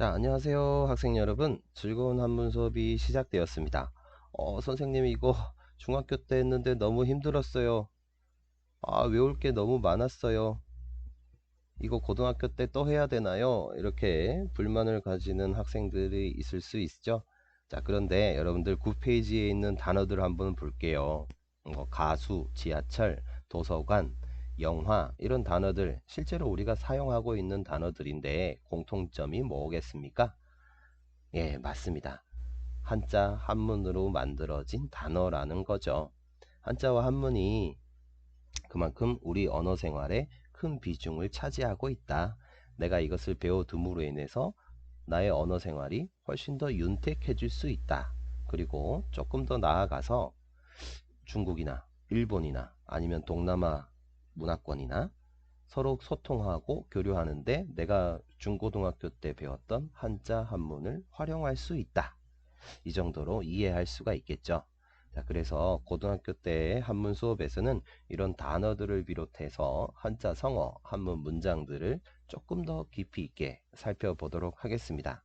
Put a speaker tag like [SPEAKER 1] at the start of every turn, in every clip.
[SPEAKER 1] 자, 안녕하세요. 학생 여러분. 즐거운 한문 수업이 시작되었습니다. 어, 선생님 이거 중학교 때 했는데 너무 힘들었어요. 아, 외울 게 너무 많았어요. 이거 고등학교 때 또 해야 되나요? 이렇게 불만을 가지는 학생들이 있을 수 있죠. 자, 그런데 여러분들 9페이지에 있는 단어들 한번 볼게요. 뭐 가수, 지하철, 도서관, 영화 이런 단어들 실제로 우리가 사용하고 있는 단어들인데 공통점이 뭐겠습니까? 예, 맞습니다. 한자 한문으로 만들어진 단어라는 거죠. 한자와 한문이 그만큼 우리 언어 생활에 큰 비중을 차지하고 있다. 내가 이것을 배워둠으로 인해서 나의 언어 생활이 훨씬 더 윤택해질 수 있다. 그리고 조금 더 나아가서 중국이나 일본이나 아니면 동남아 문화권이나 서로 소통하고 교류하는데 내가 중고등학교 때 배웠던 한자 한문을 활용할 수 있다. 이 정도로 이해할 수가 있겠죠. 자, 그래서 고등학교 때 한문 수업에서는 이런 단어들을 비롯해서 한자 성어, 한문 문장들을 조금 더 깊이 있게 살펴보도록 하겠습니다.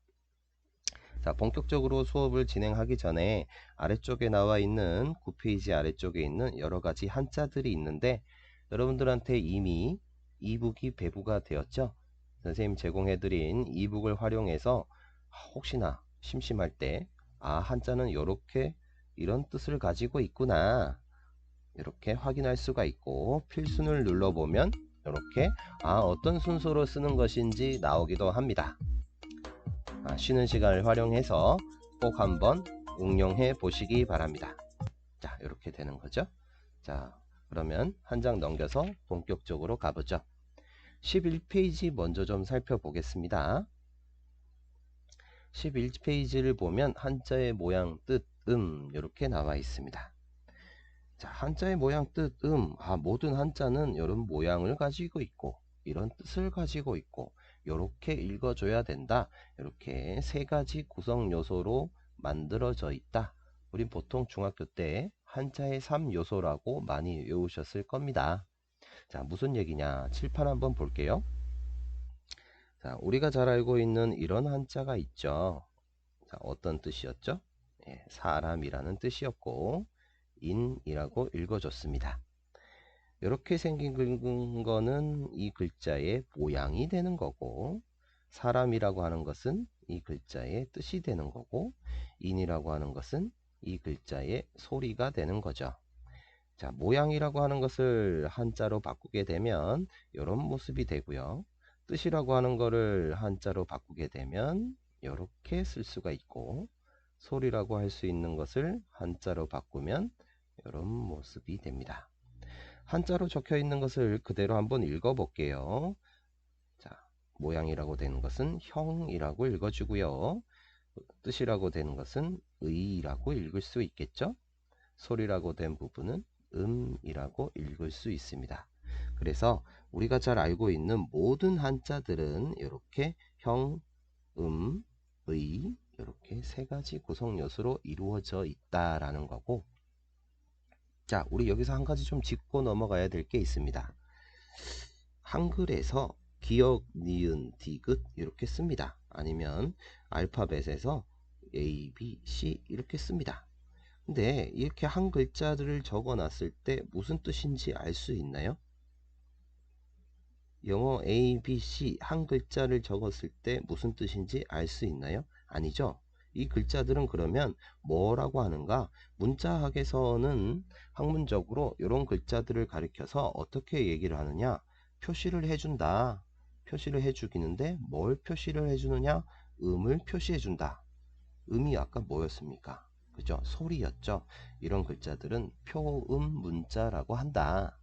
[SPEAKER 1] 자, 본격적으로 수업을 진행하기 전에 아래쪽에 나와 있는 9페이지 아래쪽에 있는 여러 가지 한자들이 있는데 여러분들한테 이미 이북이 배부가 되었죠. 선생님 제공해드린 이북을 활용해서 혹시나 심심할 때 아 한자는 이렇게 이런 뜻을 가지고 있구나 이렇게 확인할 수가 있고 필순을 눌러보면 이렇게 아 어떤 순서로 쓰는 것인지 나오기도 합니다. 아, 쉬는 시간을 활용해서 꼭 한번 응용해 보시기 바랍니다. 자 이렇게 되는 거죠. 자 그러면 한 장 넘겨서 본격적으로 가보죠. 11페이지 먼저 좀 살펴보겠습니다. 11페이지를 보면 한자의 모양, 뜻, 음 이렇게 나와 있습니다. 자, 한자의 모양, 뜻, 음 아, 모든 한자는 이런 모양을 가지고 있고 이런 뜻을 가지고 있고 이렇게 읽어줘야 된다. 이렇게 세 가지 구성 요소로 만들어져 있다. 우린 보통 중학교 때 한자의 3요소라고 많이 외우셨을 겁니다. 자, 무슨 얘기냐? 칠판 한번 볼게요. 자, 우리가 잘 알고 있는 이런 한자가 있죠. 자, 어떤 뜻이었죠? 예, 사람이라는 뜻이었고, 인이라고 읽어줬습니다. 이렇게 생긴 거는 이 글자의 모양이 되는 거고, 사람이라고 하는 것은 이 글자의 뜻이 되는 거고, 인이라고 하는 것은 이 글자의 소리가 되는 거죠. 자, 모양이라고 하는 것을 한자로 바꾸게 되면 이런 모습이 되고요. 뜻이라고 하는 것을 한자로 바꾸게 되면 이렇게 쓸 수가 있고 소리라고 할 수 있는 것을 한자로 바꾸면 이런 모습이 됩니다. 한자로 적혀 있는 것을 그대로 한번 읽어 볼게요. 자, 모양이라고 되는 것은 형이라고 읽어주고요. 뜻이라고 되는 것은 의라고 읽을 수 있겠죠. 소리라고 된 부분은 음이라고 읽을 수 있습니다. 그래서 우리가 잘 알고 있는 모든 한자들은 이렇게 형, 음, 의 이렇게 세 가지 구성 요소로 이루어져 있다라는 거고 자 우리 여기서 한 가지 좀 짚고 넘어가야 될 게 있습니다. 한글에서 기역, 니은, 디귿 이렇게 씁니다. 아니면 알파벳에서 A, B, C 이렇게 씁니다. 근데 이렇게 한 글자들을 적어 놨을 때 무슨 뜻인지 알 수 있나요? 영어 A, B, C 한 글자를 적었을 때 무슨 뜻인지 알 수 있나요? 아니죠. 이 글자들은 그러면 뭐라고 하는가? 문자학에서는 학문적으로 이런 글자들을 가리켜서 어떻게 얘기를 하느냐? 표시를 해준다. 표시를 해주기는데 뭘 표시를 해주느냐? 음을 표시해 준다. 음이 아까 뭐였습니까? 그죠? 소리였죠. 이런 글자들은 표음 문자라고 한다.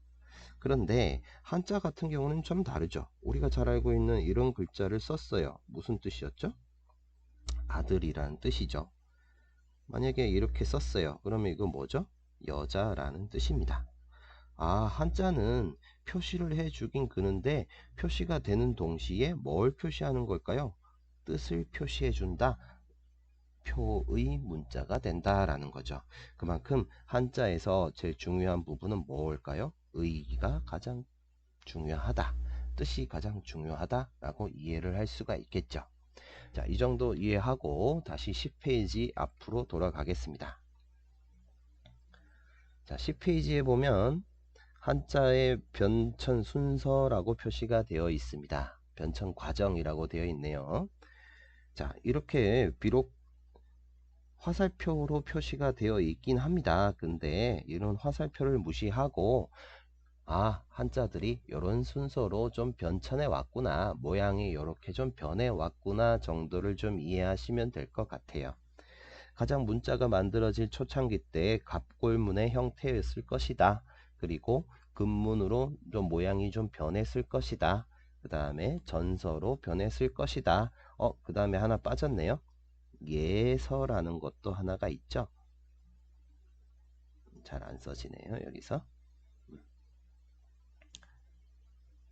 [SPEAKER 1] 그런데 한자 같은 경우는 좀 다르죠. 우리가 잘 알고 있는 이런 글자를 썼어요. 무슨 뜻이었죠? 아들이라는 뜻이죠. 만약에 이렇게 썼어요. 그러면 이거 뭐죠? 여자라는 뜻입니다. 아, 한자는 표시를 해 주긴 그는데 표시가 되는 동시에 뭘 표시하는 걸까요? 뜻을 표시해 준다. 표의 문자가 된다라는 거죠. 그만큼 한자에서 제일 중요한 부분은 뭘까요? 의가 가장 중요하다. 뜻이 가장 중요하다라고 이해를 할 수가 있겠죠. 자, 이 정도 이해하고 다시 10페이지 앞으로 돌아가겠습니다. 자, 10페이지에 보면 한자의 변천 순서라고 표시가 되어 있습니다. 변천 과정이라고 되어 있네요. 자, 이렇게 비록 화살표로 표시가 되어 있긴 합니다. 근데 이런 화살표를 무시하고 아 한자들이 이런 순서로 좀 변천해 왔구나 모양이 이렇게 좀 변해 왔구나 정도를 좀 이해하시면 될 것 같아요. 가장 문자가 만들어질 초창기 때 갑골문의 형태였을 것이다. 그리고 금문으로 좀 모양이 좀 변했을 것이다. 그 다음에 전서로 변했을 것이다. 어, 그 다음에 하나 빠졌네요. 예서라는 것도 하나가 있죠. 잘 안 써지네요. 여기서.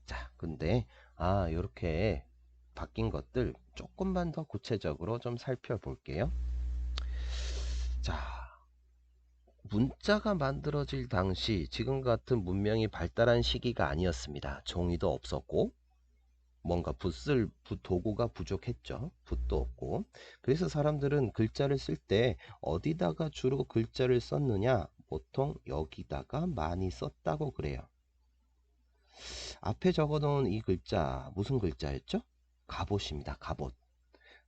[SPEAKER 1] 자, 근데 아, 이렇게 바뀐 것들 조금만 더 구체적으로 좀 살펴볼게요. 자, 문자가 만들어질 당시 지금 같은 문명이 발달한 시기가 아니었습니다. 종이도 없었고 뭔가 붓을 붓 도구가 부족했죠. 붓도 없고. 그래서 사람들은 글자를 쓸 때 어디다가 주로 글자를 썼느냐? 보통 여기다가 많이 썼다고 그래요. 앞에 적어놓은 이 글자 무슨 글자였죠? 갑옷입니다. 갑옷.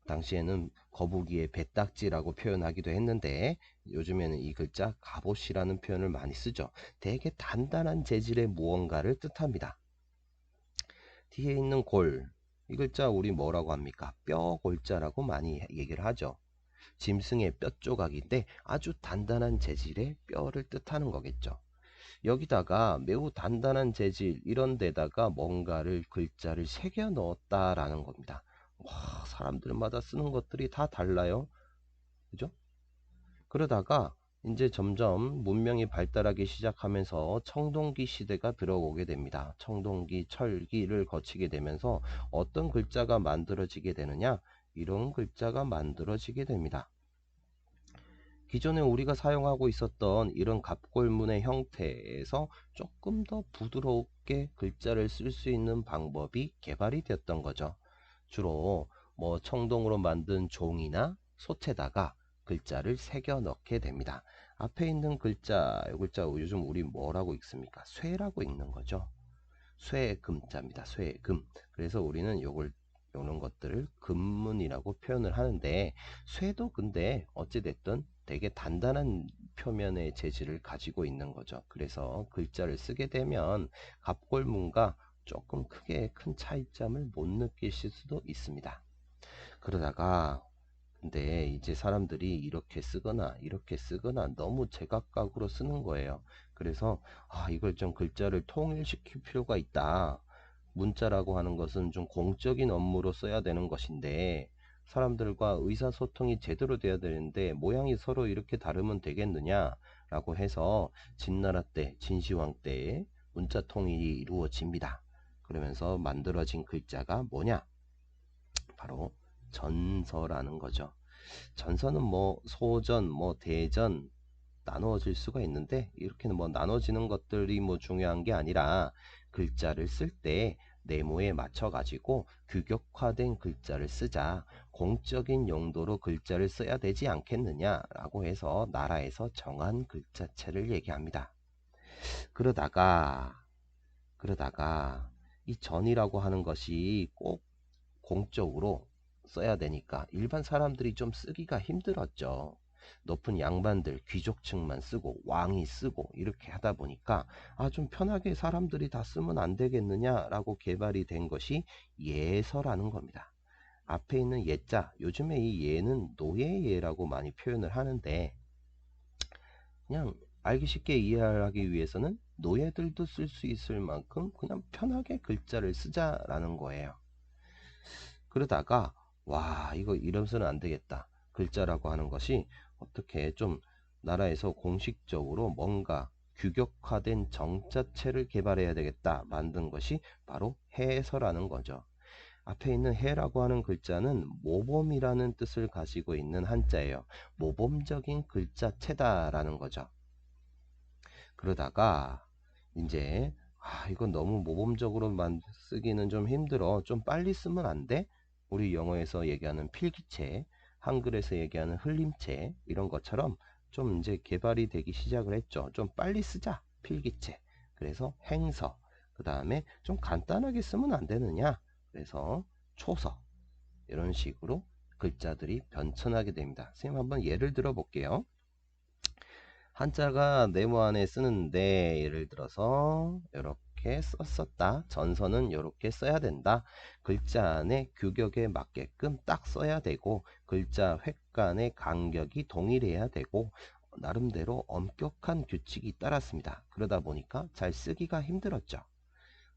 [SPEAKER 1] 당시에는 거북이의 배딱지라고 표현하기도 했는데 요즘에는 이 글자 갑옷이라는 표현을 많이 쓰죠. 되게 단단한 재질의 무언가를 뜻합니다. 뒤에 있는 골, 이 글자 우리 뭐라고 합니까? 뼈 골자라고 많이 얘기를 하죠. 짐승의 뼈 조각인데 아주 단단한 재질의 뼈를 뜻하는 거겠죠. 여기다가 매우 단단한 재질 이런 데다가 뭔가를 글자를 새겨 넣었다라는 겁니다. 와, 사람들마다 쓰는 것들이 다 달라요. 그죠? 그러다가 이제 점점 문명이 발달하기 시작하면서 청동기 시대가 들어오게 됩니다. 청동기, 철기를 거치게 되면서 어떤 글자가 만들어지게 되느냐? 이런 글자가 만들어지게 됩니다. 기존에 우리가 사용하고 있었던 이런 갑골문의 형태에서 조금 더 부드럽게 글자를 쓸 수 있는 방법이 개발이 되었던 거죠. 주로 뭐 청동으로 만든 종이나 솥에다가 글자를 새겨 넣게 됩니다. 앞에 있는 글자, 이 글자 요즘 우리 뭐라고 읽습니까? 쇠라고 읽는 거죠. 쇠금자입니다. 쇠금. 그래서 우리는 요걸 요런 것들을 금문이라고 표현을 하는데 쇠도 근데 어찌됐든 되게 단단한 표면의 재질을 가지고 있는 거죠. 그래서 글자를 쓰게 되면 갑골문과 조금 크게 큰 차이점을 못 느끼실 수도 있습니다. 그러다가 근데 이제 사람들이 이렇게 쓰거나 이렇게 쓰거나 너무 제각각으로 쓰는 거예요. 그래서 아 이걸 좀 글자를 통일시킬 필요가 있다. 문자라고 하는 것은 좀 공적인 업무로 써야 되는 것인데 사람들과 의사소통이 제대로 돼야 되는데 모양이 서로 이렇게 다르면 되겠느냐 라고 해서 진나라 때 진시황 때에 문자 통일이 이루어집니다. 그러면서 만들어진 글자가 뭐냐? 바로 전서라는 거죠. 전서는 뭐 소전, 뭐 대전 나누어질 수가 있는데 이렇게는 뭐 나눠지는 것들이 뭐 중요한 게 아니라 글자를 쓸 때 네모에 맞춰 가지고 규격화된 글자를 쓰자 공적인 용도로 글자를 써야 되지 않겠느냐 라고 해서 나라에서 정한 글자체를 얘기합니다. 그러다가 그러다가 이 전이라고 하는 것이 꼭 공적으로 써야 되니까 일반 사람들이 좀 쓰기가 힘들었죠. 높은 양반들 귀족층만 쓰고 왕이 쓰고 이렇게 하다 보니까 아 좀 편하게 사람들이 다 쓰면 안 되겠느냐라고 개발이 된 것이 예서라는 겁니다. 앞에 있는 예자 요즘에 이 예는 노예예라고 많이 표현을 하는데 그냥 알기 쉽게 이해하기 위해서는 노예들도 쓸 수 있을 만큼 그냥 편하게 글자를 쓰자라는 거예요. 그러다가 와 이거 이러면서는 안 되겠다. 글자라고 하는 것이 어떻게 좀 나라에서 공식적으로 뭔가 규격화된 정자체를 개발해야 되겠다 만든 것이 바로 해서라는 거죠. 앞에 있는 해라고 하는 글자는 모범이라는 뜻을 가지고 있는 한자예요. 모범적인 글자체다라는 거죠. 그러다가 이제 아 이건 너무 모범적으로 만 쓰기는 좀 힘들어 좀 빨리 쓰면 안 돼? 우리 영어에서 얘기하는 필기체, 한글에서 얘기하는 흘림체 이런 것처럼 좀 이제 개발이 되기 시작을 했죠. 좀 빨리 쓰자 필기체. 그래서 행서. 그 다음에 좀 간단하게 쓰면 안 되느냐. 그래서 초서. 이런 식으로 글자들이 변천하게 됩니다. 선생님 한번 예를 들어 볼게요. 한자가 네모 안에 쓰는데 예를 들어서 이렇게 썼었다. 전선은 이렇게 써야 된다. 글자 안에 규격에 맞게끔 딱 써야 되고 글자 획 간의 간격이 동일해야 되고 나름대로 엄격한 규칙이 따랐습니다. 그러다 보니까 잘 쓰기가 힘들었죠.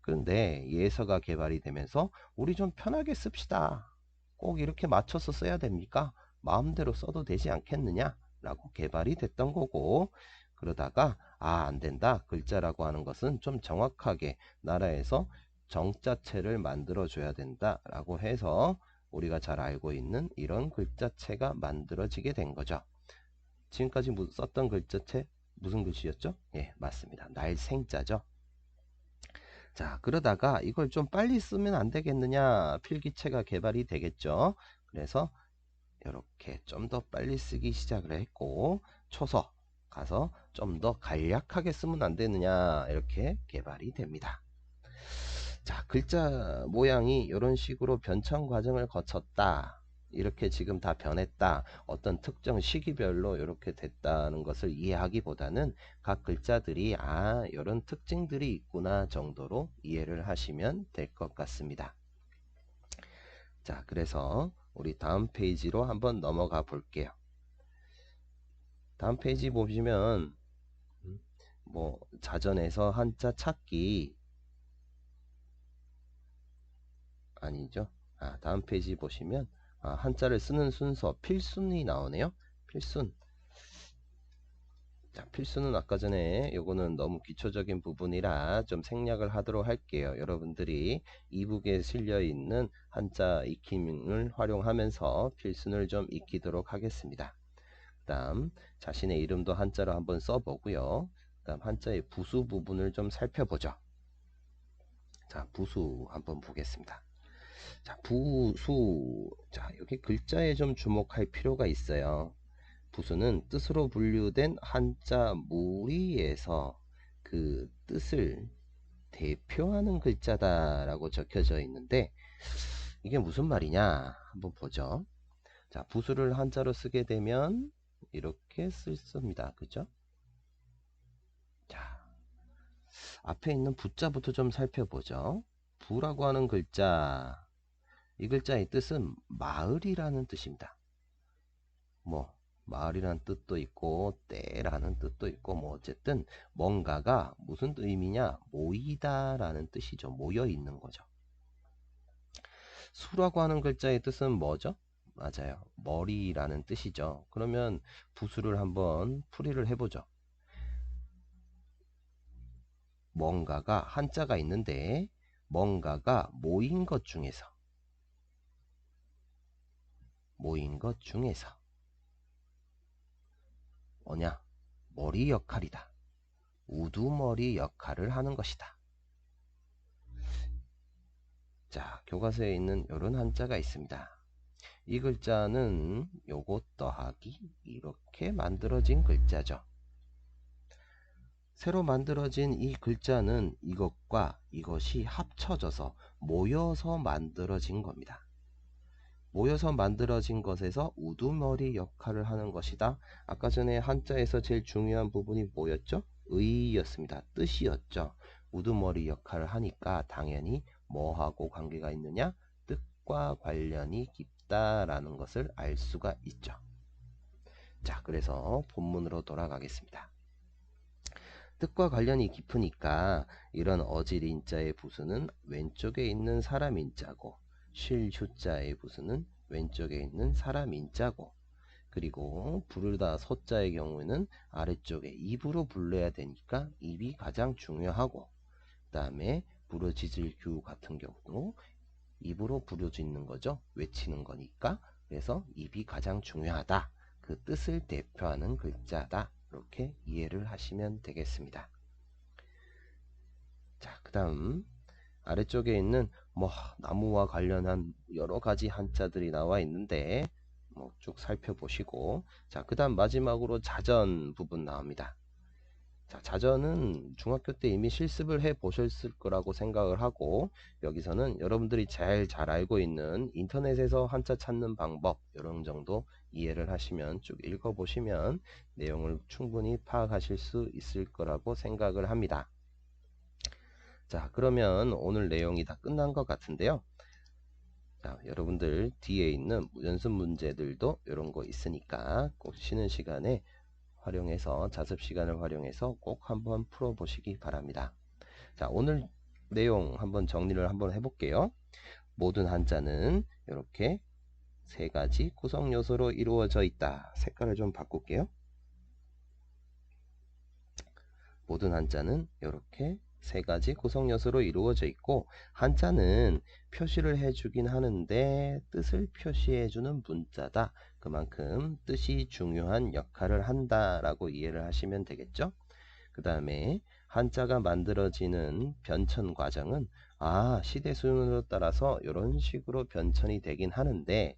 [SPEAKER 1] 그런데 예서가 개발이 되면서 우리 좀 편하게 씁시다. 꼭 이렇게 맞춰서 써야 됩니까? 마음대로 써도 되지 않겠느냐? 라고 개발이 됐던 거고 그러다가 아 안된다. 글자라고 하는 것은 좀 정확하게 나라에서 정자체를 만들어 줘야 된다 라고 해서 우리가 잘 알고 있는 이런 글자체가 만들어지게 된 거죠. 지금까지 썼던 글자체 무슨 글씨였죠? 예 맞습니다. 날생자죠. 자 그러다가 이걸 좀 빨리 쓰면 안 되겠느냐 필기체가 개발이 되겠죠. 그래서 이렇게 좀 더 빨리 쓰기 시작을 했고 초서 가서 좀 더 간략하게 쓰면 안 되느냐 이렇게 개발이 됩니다. 자 글자 모양이 이런 식으로 변천 과정을 거쳤다. 이렇게 지금 다 변했다. 어떤 특정 시기별로 이렇게 됐다는 것을 이해하기보다는 각 글자들이 아 이런 특징들이 있구나 정도로 이해를 하시면 될 것 같습니다. 자 그래서 우리 다음 페이지로 한번 넘어가 볼게요. 다음 페이지 보시면 음, 뭐 자전에서 한자 찾기 아니죠. 아, 다음 페이지 보시면 아, 한자를 쓰는 순서 필순이 나오네요. 필순 자, 필수는 아까 전에 요거는 너무 기초적인 부분이라 좀 생략을 하도록 할게요. 여러분들이 이북에 실려 있는 한자 익힘을 활용하면서 필순을 좀 익히도록 하겠습니다. 그 다음 자신의 이름도 한자로 한번 써보고요. 그 다음 한자의 부수 부분을 좀 살펴보죠. 자, 부수 한번 보겠습니다. 자, 부수. 자, 여기 글자에 좀 주목할 필요가 있어요. 부수는 뜻으로 분류된 한자 무리에서 그 뜻을 대표하는 글자다라고 적혀져 있는데 이게 무슨 말이냐 한번 보죠. 자, 부수를 한자로 쓰게 되면 이렇게 쓸습니다. 그죠? 자, 앞에 있는 부자부터 좀 살펴보죠. 부라고 하는 글자. 이 글자의 뜻은 마을이라는 뜻입니다. 뭐 마을이라는 뜻도 있고 때라는 뜻도 있고 뭐 어쨌든 뭔가가 무슨 의미냐 모이다 라는 뜻이죠. 모여 있는 거죠. 수라고 하는 글자의 뜻은 뭐죠? 맞아요. 머리라는 뜻이죠. 그러면 부수를 한번 풀이를 해보죠 뭔가가 한자가 있는데 뭔가가 모인 것 중에서 모인 것 중에서 뭐냐? 머리 역할이다. 우두머리 역할을 하는 것이다. 자, 교과서에 있는 이런 한자가 있습니다. 이 글자는 요것 더하기 이렇게 만들어진 글자죠. 새로 만들어진 이 글자는 이것과 이것이 합쳐져서 모여서 만들어진 겁니다. 모여서 만들어진 것에서 우두머리 역할을 하는 것이다. 아까 전에 한자에서 제일 중요한 부분이 뭐였죠? 의였습니다. 뜻이었죠. 우두머리 역할을 하니까 당연히 뭐하고 관계가 있느냐? 뜻과 관련이 깊다라는 것을 알 수가 있죠. 자, 그래서 본문으로 돌아가겠습니다. 뜻과 관련이 깊으니까 이런 어질 인자의 부수는 왼쪽에 있는 사람 인자고 쉴 휴자의 부수는 왼쪽에 있는 사람 인자고. 그리고 부르다 소자의 경우에는 아래쪽에 입으로 불러야 되니까 입이 가장 중요하고 그 다음에 부르짖을 규 같은 경우도 입으로 부르짖는 거죠. 외치는 거니까. 그래서 입이 가장 중요하다. 그 뜻을 대표하는 글자다 이렇게 이해를 하시면 되겠습니다 자 그 다음 아래쪽에 있는 뭐 나무와 관련한 여러 가지 한자들이 나와 있는데 뭐 쭉 살펴보시고 자 그 다음 마지막으로 자전 부분 나옵니다. 자, 자전은 중학교 때 이미 실습을 해 보셨을 거라고 생각을 하고 여기서는 여러분들이 제일 잘 알고 있는 인터넷에서 한자 찾는 방법 이런 정도 이해를 하시면 쭉 읽어 보시면 내용을 충분히 파악하실 수 있을 거라고 생각을 합니다. 자 그러면 오늘 내용이 다 끝난 것 같은데요. 자, 여러분들 뒤에 있는 연습 문제들도 이런 거 있으니까 꼭 쉬는 시간에 활용해서 자습 시간을 활용해서 꼭 한번 풀어 보시기 바랍니다. 자, 오늘 내용 한번 정리를 한번 해볼게요. 모든 한자는 이렇게 세 가지 구성 요소로 이루어져 있다. 색깔을 좀 바꿀게요. 모든 한자는 이렇게 세 가지 구성 요소로 이루어져 있고 한자는 표시를 해주긴 하는데 뜻을 표시해주는 문자다. 그만큼 뜻이 중요한 역할을 한다라고 이해를 하시면 되겠죠. 그 다음에 한자가 만들어지는 변천 과정은 아 시대 수준으로 따라서 이런 식으로 변천이 되긴 하는데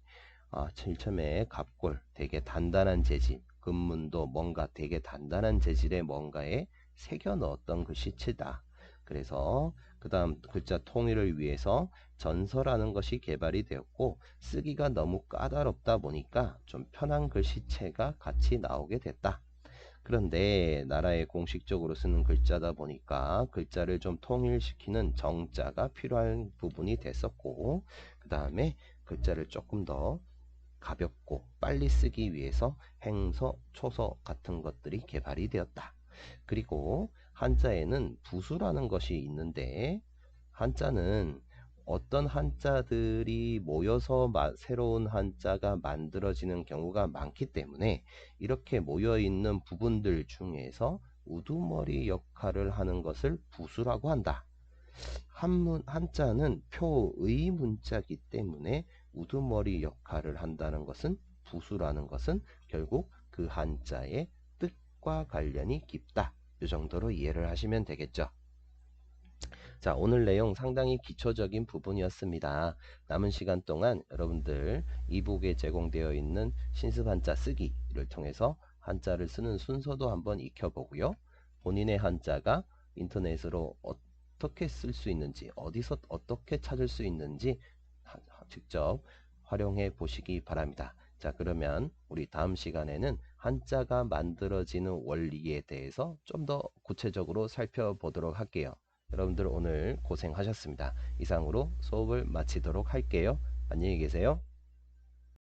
[SPEAKER 1] 아, 처음에 갑골 되게 단단한 재질 금문도 뭔가 되게 단단한 재질의 뭔가에 새겨 넣었던 글씨체다. 그래서 그 다음 글자 통일을 위해서 전서라는 것이 개발이 되었고 쓰기가 너무 까다롭다 보니까 좀 편한 글씨체가 같이 나오게 됐다. 그런데 나라에 공식적으로 쓰는 글자다 보니까 글자를 좀 통일시키는 정자가 필요한 부분이 됐었고 그 다음에 글자를 조금 더 가볍고 빨리 쓰기 위해서 행서, 초서 같은 것들이 개발이 되었다. 그리고 한자에는 부수라는 것이 있는데 한자는 어떤 한자들이 모여서 새로운 한자가 만들어지는 경우가 많기 때문에 이렇게 모여 있는 부분들 중에서 우두머리 역할을 하는 것을 부수라고 한다. 한문, 한자는 표의 문자이기 때문에 우두머리 역할을 한다는 것은 부수라는 것은 결국 그 한자의 뜻과 관련이 깊다. 이 정도로 이해를 하시면 되겠죠. 자 오늘 내용 상당히 기초적인 부분이었습니다. 남은 시간 동안 여러분들 이북에 제공되어 있는 신습 한자 쓰기를 통해서 한자를 쓰는 순서도 한번 익혀보고요. 본인의 한자가 인터넷으로 어떻게 쓸 수 있는지 어디서 어떻게 찾을 수 있는지 직접 활용해 보시기 바랍니다. 자 그러면 우리 다음 시간에는 한자가 만들어지는 원리에 대해서 좀 더 구체적으로 살펴보도록 할게요. 여러분들 오늘 고생하셨습니다. 이상으로 수업을 마치도록 할게요. 안녕히 계세요.